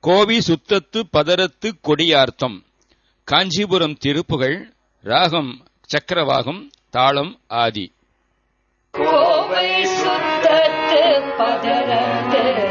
கோவி சுத்தத்து பதரத்து கொடியார்த்தம். காஞ்சிபுரம் திருப்புகள் ராகம் சக்கரவாகம் தாளம் ஆதி. கோவை சுத்தத்து பதரத்து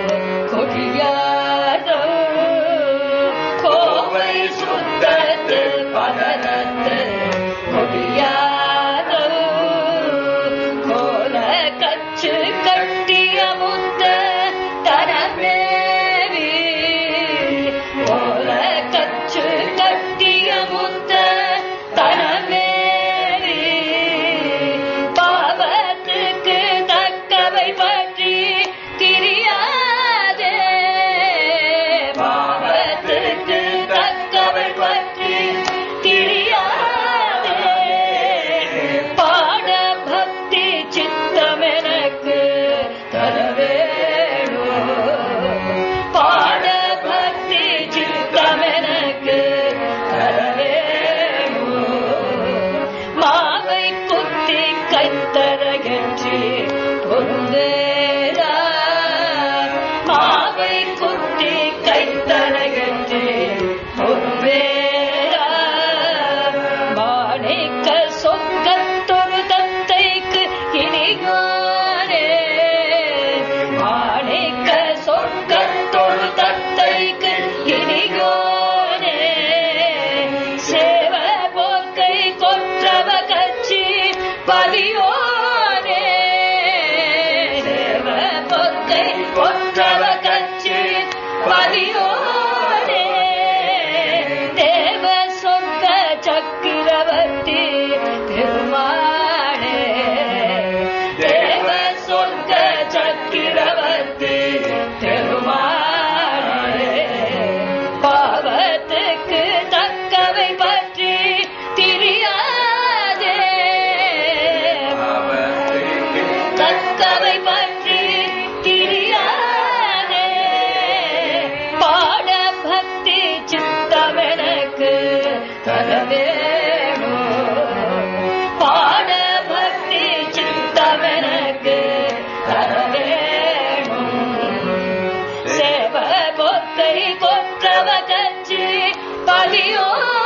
உரைத்தரகன்றி ஒன்றே भवदच्चे पवियो